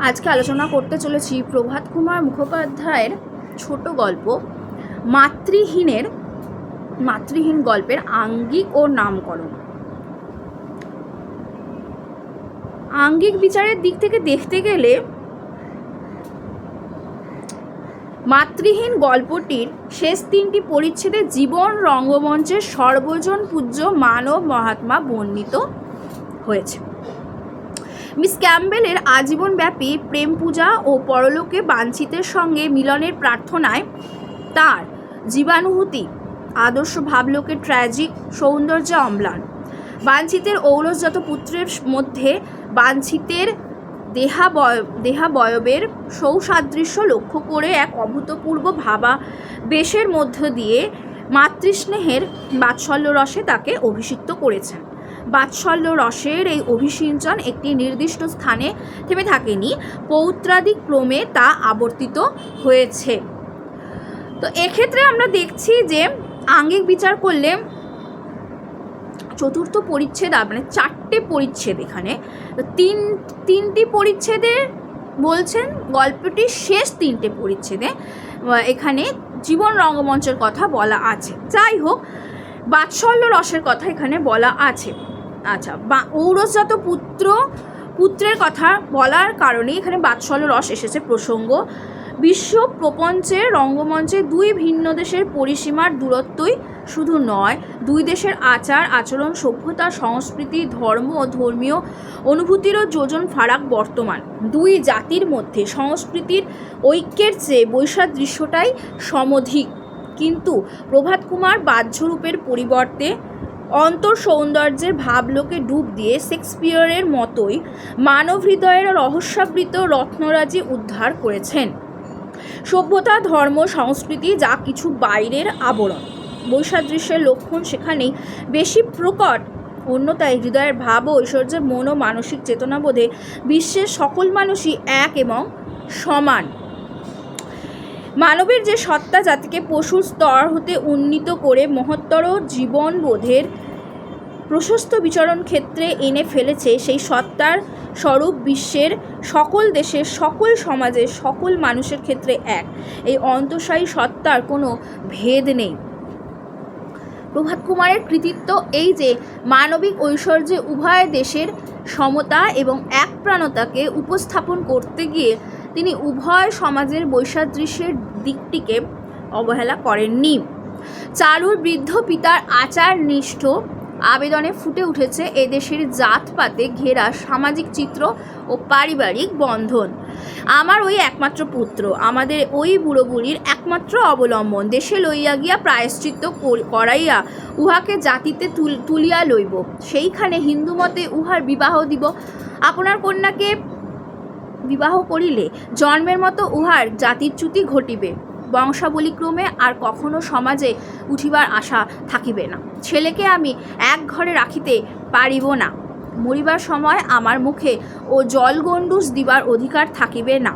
আজকে আলোচনা করতে চলেছি প্রভাত কুমার মুখোপাধ্যায়ের ছোট গল্প, মাতৃহীনের, মাতৃহীন গল্পের আঙ্গিক ও নামকরণ। আঙ্গিক বিচারের দিক থেকে দেখতে গেলে মাতৃহীন গল্পটির শেষ তিনটি পরিচ্ছেদে জীবন রঙ্গমঞ্চের সর্বজন পূজ্য মানব মহাত্মা বর্ণিত হয়েছে। মিস ক্যাম্বেলের আজীবনব্যাপী প্রেম পূজা ও পরলোকে বাঞ্ছিতের সঙ্গে মিলনের প্রার্থনায় তার জীবানুভূতি, আদর্শ ভাবলোকের ট্র্যাজিক সৌন্দর্য অম্লান। বাঞ্ছিতের ঔরসজাত পুত্রের মধ্যে বাঞ্ছিতের দেহাবয় দেহাবয়বের সৌসাদৃশ্য লক্ষ্য করে এক অভূতপূর্ব ভাবা বেশের মধ্য দিয়ে মাতৃস্নেহের বাৎসল্য রসে তাকে অভিষিক্ত করেছেন। বাৎসল্য রসের এই অভিসিঞ্চন একটি নির্দিষ্ট স্থানে থেমে থাকেনি। পৌত্রাদিক ক্রমে তা আবর্তিত হয়েছে। তো এক্ষেত্রে আমরা দেখছি যে আঙ্গিক বিচার করলে চতুর্থ পরিচ্ছেদ মানে চারটে পরিচ্ছেদ এখানে। তিন, তিনটি পরিচ্ছেদে বলছেন গল্পটির শেষ তিনটে পরিচ্ছেদে। এখানে জীবন রঙ্গমঞ্চের কথা বলা আছে। যাই হোক, বাৎসল্য রসের কথা এখানে বলা আছে। আচ্ছা বা ঔরসজাত পুত্র, পুত্রের কথা বলার কারণে এখানে বাৎসল্য রস এসেছে প্রসঙ্গ। বিশ্ব প্রপঞ্চে, রঙ্গমঞ্চে দুই ভিন্ন দেশের পরিসীমার দূরত্বই শুধু নয়, দুই দেশের আচার, আচরণ, সভ্যতা, সংস্কৃতি, ধর্ম ও ধর্মীয় অনুভূতিরও যোজন ফারাক বর্তমান। দুই জাতির মধ্যে সংস্কৃতির ঐক্যের চেয়ে বৈসাদৃশ্যটাই সমধিক। কিন্তু প্রভাত কুমার বাহ্যরূপের পরিবর্তে অন্তর সৌন্দর্যের ভাবলোকে ডুব দিয়ে শেক্সপিয়রের মতোই মানব হৃদয়ের রহস্যাবৃত রত্নরাজি উদ্ধার করেছেন। সভ্যতা, ধর্ম, সংস্কৃতি যা কিছু বাইরের আবরণ। বৈসাদৃশ্যের লক্ষণ সেখানেই বেশি প্রকট। অন্যতায় হৃদয়ের ভাব ও ঐশ্বর্যের মন ও মানসিক চেতনাবোধে বিশ্বের সকল মানুষই এক এবং সমান। মানবের যে সত্তা, জাতিকে পশুর স্তর হতে উন্নীত করে মহত্তর জীবনবোধের প্রশস্ত বিচরণ ক্ষেত্রে এনে ফেলেছে সেই সত্তার স্বরূপ বিশ্বের সকল দেশের, সকল সমাজের, সকল মানুষের ক্ষেত্রে এক। এই অন্তঃসায়ী সত্তার কোনো ভেদ নেই। প্রভাত কুমারের কৃতিত্ব এই যে, মানবিক ঐশ্বর্যে উভয় দেশের সমতা এবং একপ্রাণতাকে উপস্থাপন করতে গিয়ে তিনি উভয় সমাজের বৈসাদৃশ্যের দিকটিকে অবহেলা করেননি। চারুর বৃদ্ধ পিতার আচারনিষ্ঠ আবেদনে ফুটে উঠেছে এদেশের জাতপাতে ঘেরা সামাজিক চিত্র ও পারিবারিক বন্ধন। আমার ওই একমাত্র পুত্র, আমাদের ওই বুড়ো বুড়ির একমাত্র অবলম্বন। দেশে লইয়া গিয়া প্রায়শ্চিত্ত করাইয়া উহাকে জাতিতে তুল- তুলিয়া লইব। সেইখানে হিন্দু মতে উহার বিবাহ দিব। আপনার কন্যাকে বিবাহ করিলে জন্মের মতো উহার জাতিচ্যুতি ঘটিবে। বংশাবলীক্রমে আর কখনো সমাজে উঠিবার আশা থাকিবে না। ছেলেকে আমি এক ঘরে রাখিতে পারিব না। মরিবার সময় আমার মুখে ও জলগণ্ডুস দিবার অধিকার থাকিবে না।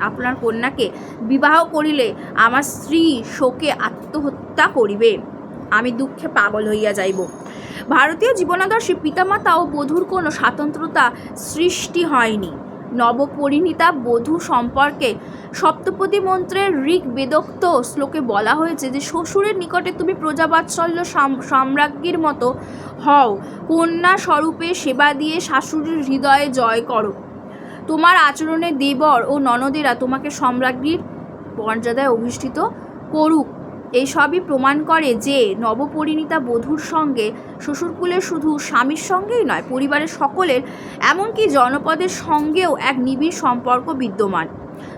আপনার কন্যাকে বিবাহ করিলে আমার স্ত্রী শোকে আত্মহত্যা করিবে। আমি দুঃখে পাগল হইয়া যাইব। ভারতীয় জীবনাদর্শে পিতামাতা ও বধূর কোনো স্বাতন্ত্রতা সৃষ্টি হয়নি। নবপরিণীতা বধূ সম্পর্কে সপ্তপদী মন্ত্রের ঋক বেদোক্ত শ্লোকে বলা হয়েছে যে, শ্বশুরের নিকটে তুমি প্রজাবাৎসল্য সাম- সাম্রাজ্ঞীর মতো হও। কন্যা স্বরূপে সেবা দিয়ে শাশুড়ির হৃদয়ে জয় করো। তোমার আচরণে দেবর ও ননদেরা তোমাকে সম্রাজ্ঞীর মর্যাদায় অধিষ্ঠিত করুক। এই সবই প্রমাণ করে যে নবপরিণীতা বধূর সঙ্গে শ্বশুরকুলের শুধু স্বামীর সঙ্গেই নয়, পরিবারের সকলের, এমনকি জনপদের সঙ্গেও এক নিবিড় সম্পর্ক বিদ্যমান।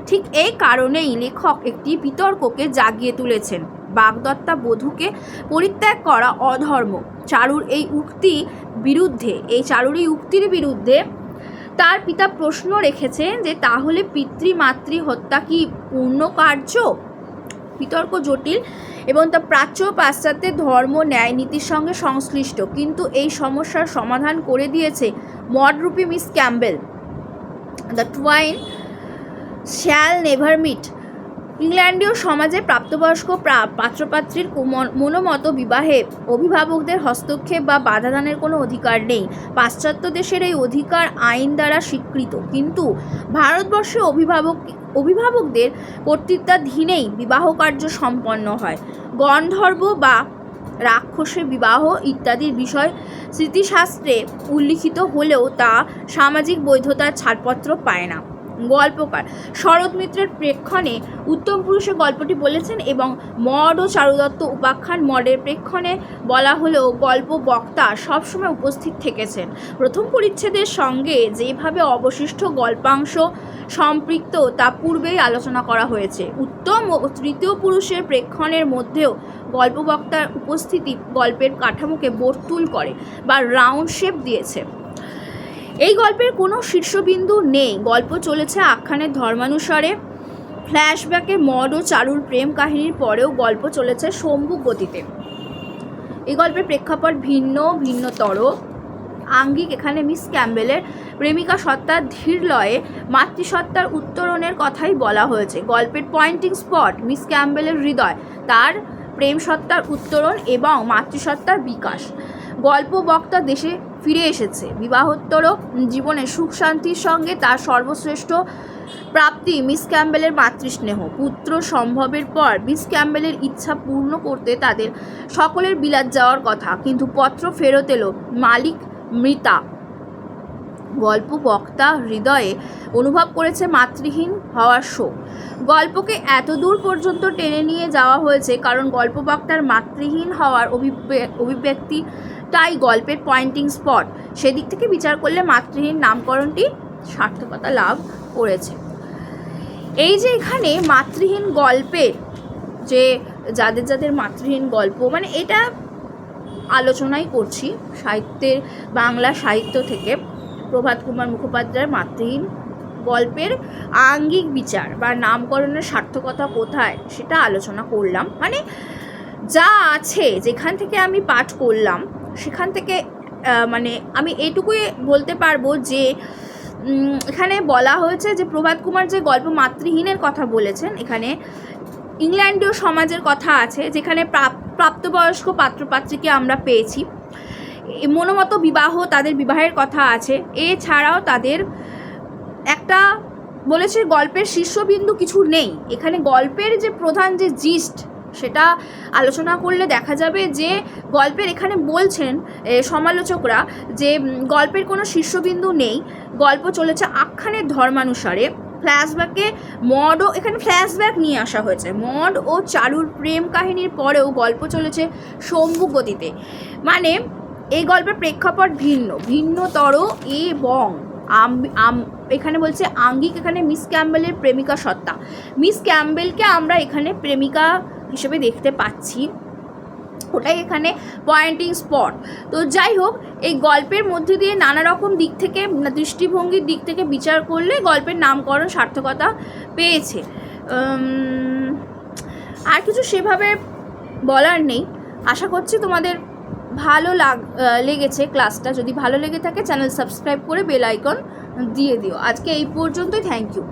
ঠিক এই কারণেই লেখক একটি বিতর্ককে জাগিয়ে তুলেছেন। বাগদত্তা বধূকে পরিত্যাগ করা অধর্ম। চারুর এই উক্তি বিরুদ্ধে, এই চারুর এই উক্তির বিরুদ্ধে তার পিতা প্রশ্ন রেখেছেন যে, তাহলে পিতৃমাতৃ হত্যা কি পূর্ণ কার্য? বিতর্ক জটিল এবং তা প্রাচ্য পাশ্চাত্যের ধর্ম, ন্যায় নীতির সঙ্গে সংশ্লিষ্ট। কিন্তু এই সমস্যার সমাধান করে দিয়েছে মডরূপী miss Campbell the twain shall never meet ইংল্যান্ডীয় সমাজে প্রাপ্তবয়স্ক প্রা- পাত্রপাত্রীর মনোমত বিবাহে অভিভাবকদের হস্তক্ষেপ বা বাধাদানের কোনো অধিকার নেই। পাশ্চাত্য দেশের এই অধিকার আইন দ্বারা স্বীকৃত। কিন্তু ভারতবর্ষে অভিভাবক অভিভাবকদের কর্তৃত্বাধীনেই বিবাহ কার্য সম্পন্ন হয়। গন্ধর্ব বা রাক্ষসে বিবাহ ইত্যাদির বিষয় স্মৃতিশাস্ত্রে উল্লিখিত হলেও তা সামাজিক বৈধতার ছাড়পত্র পায় না। গল্পকার। শরৎ মিত্রের প্রেক্ষণে উত্তম পুরুষের গল্পটি বলেছেন এবং মড ও চারুদত্ত উপাখ্যান মডের প্রেক্ষণে বলা হলেও গল্প বক্তা সবসময় উপস্থিত থেকেছেন। প্রথম পরিচ্ছেদের সঙ্গে যেভাবে অবশিষ্ট গল্পাংশ সম্পৃক্ত তা পূর্বেই আলোচনা করা হয়েছে। উত্তম ও তৃতীয় পুরুষের প্রেক্ষণের মধ্যেও গল্পবক্তার উপস্থিতি গল্পের কাঠামোকে বর্তুল করে বা রাউন্ড শেপ দিয়েছে। এই গল্পের কোনো শীর্ষবিন্দু নেই। গল্প চলেছে আখ্যানের ধর্মানুসারে। ফ্ল্যাশব্যাকে মড ও চারুর প্রেম কাহিনীর পরেও গল্প চলেছে শম্ভু গতিতে। এই গল্পের প্রেক্ষাপট ভিন্ন, ভিন্নতর। আঙ্গিক এখানে মিস ক্যাম্বেলের প্রেমিকা সত্তার ধীর লয়ে মাতৃসত্তার উত্তরণের কথাই বলা হয়েছে। গল্পের পয়েন্টিং স্পট মিস ক্যাম্বেলের হৃদয়, তার প্রেম সত্তার উত্তরণ এবং মাতৃসত্তার বিকাশ। গল্প বক্তা দেশে ফিরে এসেছে। বিবাহোত্তর জীবনে সুখ শান্তির সঙ্গে তার সর্বশ্রেষ্ঠ প্রাপ্তি মিস ক্যাম্বেলের মাতৃস্নেহ। পুত্র সম্ভবের পর মিস ক্যাম্বেলের ইচ্ছা পূর্ণ করতে তাদের সকলের বিলাত যাওয়ার কথা। কিন্তু পত্র ফেরত এলো মালিক মৃতা। গল্প বক্তা হৃদয়ে অনুভব করেছে মাতৃহীন হওয়ার শোক। গল্পকে এত দূর পর্যন্ত টেনে নিয়ে যাওয়া হয়েছে কারণ গল্প বক্তার মাতৃহীন হওয়ার অভিব্যা- অভিব্যক্তিটাই গল্পের পয়েন্টিং স্পট সেদিক থেকে বিচার করলে মাতৃহীন নামকরণটি সার্থকতা লাভ করেছে। এই যে এখানে মাতৃহীন গল্পের যে যাদের যাদের মাতৃহীন গল্প মানে এটা আলোচনাই করছি সাহিত্যের, বাংলা সাহিত্য থেকে। প্রভাত কুমার মুখোপাধ্যায়ের মাতৃহীন গল্পের আঙ্গিক বিচার বা নামকরণের সার্থকতা কোথায় সেটা আলোচনা করলাম। মানে যা আছে যেখান থেকে আমি পাঠ করলাম, সেখান থেকে মানে আমি এইটুকুই বলতে পারব যে এখানে বলা হয়েছে যে প্রভাত কুমার যে গল্প মাতৃহীনের কথা বলেছেন, এখানে ইংল্যান্ডীয় সমাজের কথা আছে, যেখানে প্রাপ- প্রাপ্তবয়স্ক পাত্রপাত্রীকে আমরা পেয়েছি। মনোমত বিবাহ তাদের বিবাহের কথা আছে। এছাড়াও তাদের একটা বলেছে গল্পের শীর্ষবিন্দু কিছু নেই। এখানে গল্পের যে প্রধান যে জিস্ট, সেটা আলোচনা করলে দেখা যাবে যে গল্পের এখানে বলছেন সমালোচকরা যে গল্পের কোনো শীর্ষবিন্দু নেই। গল্প চলেছে আখ্যানের ধর্মানুসারে। ফ্ল্যাশব্যাকে মড ও, এখানে ফ্ল্যাশব্যাক নিয়ে আসা হয়েছে। মড ও চারুর প্রেম কাহিনীর পরেও গল্প চলেছে সম্মুখ গতিতে মানে এই গল্পের প্রেক্ষাপট ভিন্ন, ভিন্নতর এবং এখানে বলছে আঙ্গিক, এখানে মিস ক্যাম্বেলের প্রেমিকা সত্তা। মিস ক্যাম্বেলকে আমরা এখানে প্রেমিকা হিসেবে দেখতে পাচ্ছি। ওটাই এখানে পয়েন্টিং স্পট তো যাই হোক, এই গল্পের মধ্যে দিয়ে নানা রকম দিক থেকে দৃষ্টিভঙ্গির দিক থেকে বিচার করলে গল্পের নামকরণ সার্থকতা পেয়েছে। আর কিছু সেভাবে বলার নেই। আশা করছি তোমাদের ভালো লাগ লেগেছে ক্লাসটা। যদি ভালো লেগে থাকে, চ্যানেল সাবস্ক্রাইব করে বেল আইকন দিয়ে দিও। আজকে এই পর্যন্তই, থ্যাংক ইউ।